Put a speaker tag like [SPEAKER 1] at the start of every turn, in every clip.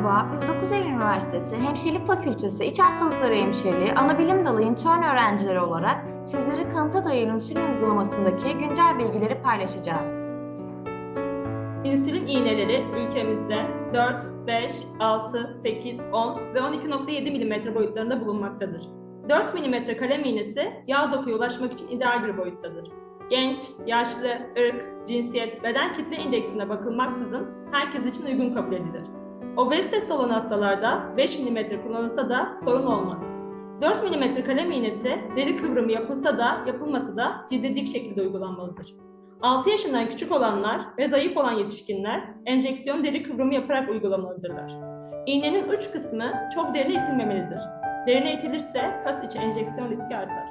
[SPEAKER 1] Merhaba, biz 9 Eylül Üniversitesi Hemşirelik Fakültesi İç Hastalıkları Hemşireliği Anabilim Dalı intern öğrencileri olarak sizlere kanıta dayalı insülin uygulamasındaki güncel bilgileri paylaşacağız.
[SPEAKER 2] İnsülin iğneleri ülkemizde 4, 5, 6, 8, 10 ve 12.7 mm boyutlarında bulunmaktadır. 4 mm kalem iğnesi yağ dokuya ulaşmak için ideal bir boyuttadır. Genç, yaşlı, ırk, cinsiyet, beden kitle indeksine bakılmaksızın herkes için uygun kabul edilir. Obezitesi olan hastalarda 5 mm kullanılsa da sorun olmaz. 4 mm kalem iğnesi deri kıvrımı yapılsa da yapılmasa da cilde dik şekilde uygulanmalıdır. 6 yaşından küçük olanlar ve zayıf olan yetişkinler enjeksiyon deri kıvrımı yaparak uygulamalıdırlar. İğnenin uç kısmı çok derine itilmemelidir. Derine itilirse kas içi enjeksiyon riski artar.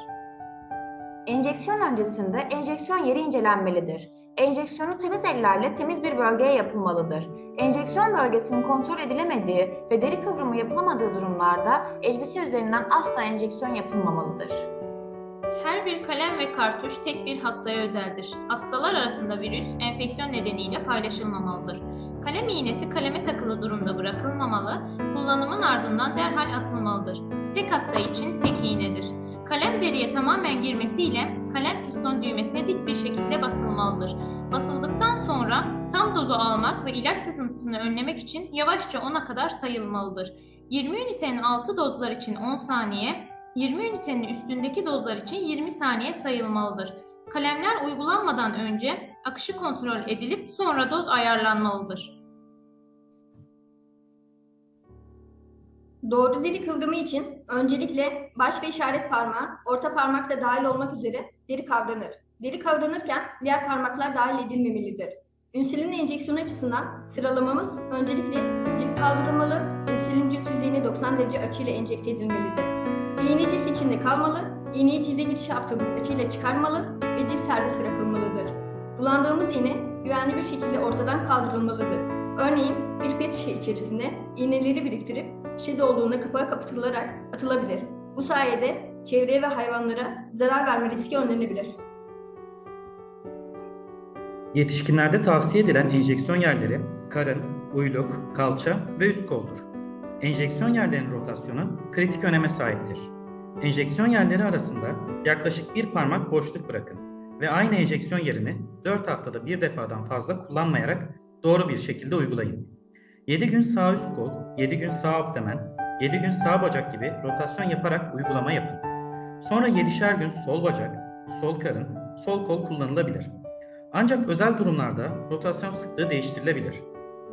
[SPEAKER 1] Enjeksiyon öncesinde enjeksiyon yeri incelenmelidir. Enjeksiyonu temiz ellerle temiz bir bölgeye yapılmalıdır. Enjeksiyon bölgesinin kontrol edilemediği ve deri kıvrımı yapılamadığı durumlarda elbise üzerinden asla enjeksiyon yapılmamalıdır.
[SPEAKER 3] Her bir kalem ve kartuş tek bir hastaya özeldir. Hastalar arasında virüs, enfeksiyon nedeniyle paylaşılmamalıdır. Kalem iğnesi kaleme takılı durumda bırakılmamalı, kullanımın ardından derhal atılmalıdır. Tek hasta için tek iğnedir. Kalem deriye tamamen girmesiyle kalem piston düğmesine dik bir şekilde basılmalıdır. Basıldıktan sonra tam dozu almak ve ilaç sızıntısını önlemek için yavaşça 10'a kadar sayılmalıdır. 20 ünitenin altı dozlar için 10 saniye, 20 ünitenin üstündeki dozlar için 20 saniye sayılmalıdır. Kalemler uygulanmadan önce akışı kontrol edilip sonra doz ayarlanmalıdır.
[SPEAKER 4] Doğru deri kıvrımı için öncelikle baş ve işaret parmağı, orta parmak da dahil olmak üzere deri kavranır. Deri kavranırken diğer parmaklar dahil edilmemelidir. İnsülin enjeksiyonu açısından sıralamamız öncelikle cilt kaldırılmalı, insülin cilt yüzeyine 90 derece açıyla enjekte edilmelidir. İğne cilt içinde kalmalı, iğneyi cilde giriş yaptığımız açıyla çıkarmalı ve cilt serbest bırakılmalıdır. Kullandığımız iğne güvenli bir şekilde ortadan kaldırılmalıdır. Örneğin bir pet şişe içerisinde iğneleri biriktirip şişe dolduğunda kapağı kapatılarak atılabilir. Bu sayede çevreye ve hayvanlara zarar verme riski önlenebilir.
[SPEAKER 5] Yetişkinlerde tavsiye edilen enjeksiyon yerleri karın, uyluk, kalça ve üst koldur. Enjeksiyon yerlerinin rotasyonu kritik öneme sahiptir. Enjeksiyon yerleri arasında yaklaşık bir parmak boşluk bırakın ve aynı enjeksiyon yerini 4 haftada bir defadan fazla kullanmayarak doğru bir şekilde uygulayın. 7 gün sağ üst kol, 7 gün sağ abdomen, 7 gün sağ bacak gibi rotasyon yaparak uygulama yapın. Sonra 7'şer gün sol bacak, sol karın, sol kol kullanılabilir. Ancak özel durumlarda rotasyon sıklığı değiştirilebilir.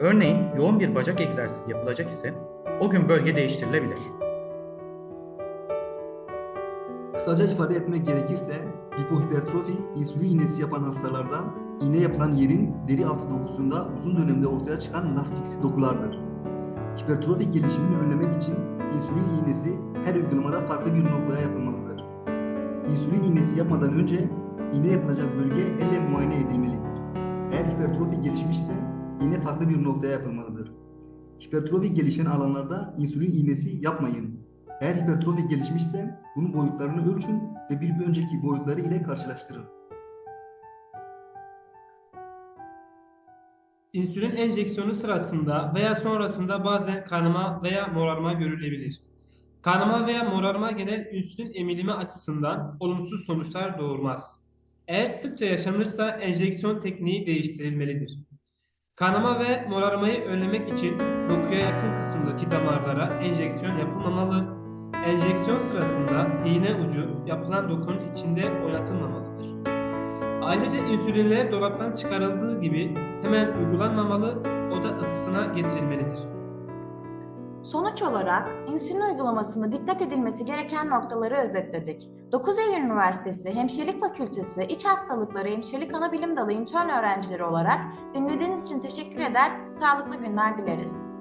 [SPEAKER 5] Örneğin yoğun bir bacak egzersizi yapılacak ise o gün bölge değiştirilebilir.
[SPEAKER 6] Kısaca ifade etmek gerekirse hipohipertrofi insülin iğnesi yapan hastalarda iğne yapılan yerin deri altı dokusunda uzun dönemde ortaya çıkan lastiksi dokulardır. Hipertrofi gelişimini önlemek için insülin iğnesi her uygulamada farklı bir noktaya yapılmalıdır. İnsülin iğnesi yapmadan önce iğne yapılacak bölge elle muayene edilmelidir. Eğer hipertrofi gelişmişse iğne farklı bir noktaya yapılmalıdır. Hipertrofi gelişen alanlarda insülin iğnesi yapmayın. Eğer hipertrofi gelişmişse bunun boyutlarını ölçün ve bir önceki boyutları ile karşılaştırın.
[SPEAKER 7] İnsülin enjeksiyonu sırasında veya sonrasında bazen kanama veya morarma görülebilir. Kanama veya morarma genel insülin emilimi açısından olumsuz sonuçlar doğurmaz. Eğer sıkça yaşanırsa enjeksiyon tekniği değiştirilmelidir. Kanama ve morarmayı önlemek için dokuya yakın kısımdaki damarlara enjeksiyon yapılmamalı. Enjeksiyon sırasında iğne ucu yapılan dokunun içinde oynatılmamalıdır. Ayrıca insülinler dolaptan çıkarıldığı gibi hemen uygulanmamalı, oda ısısına getirilmelidir.
[SPEAKER 1] Sonuç olarak insülin uygulamasında dikkat edilmesi gereken noktaları özetledik. 9 Eylül Üniversitesi Hemşirelik Fakültesi İç Hastalıkları Hemşirelik Anabilim Dalı intern öğrencileri olarak dinlediğiniz için teşekkür eder, sağlıklı günler dileriz.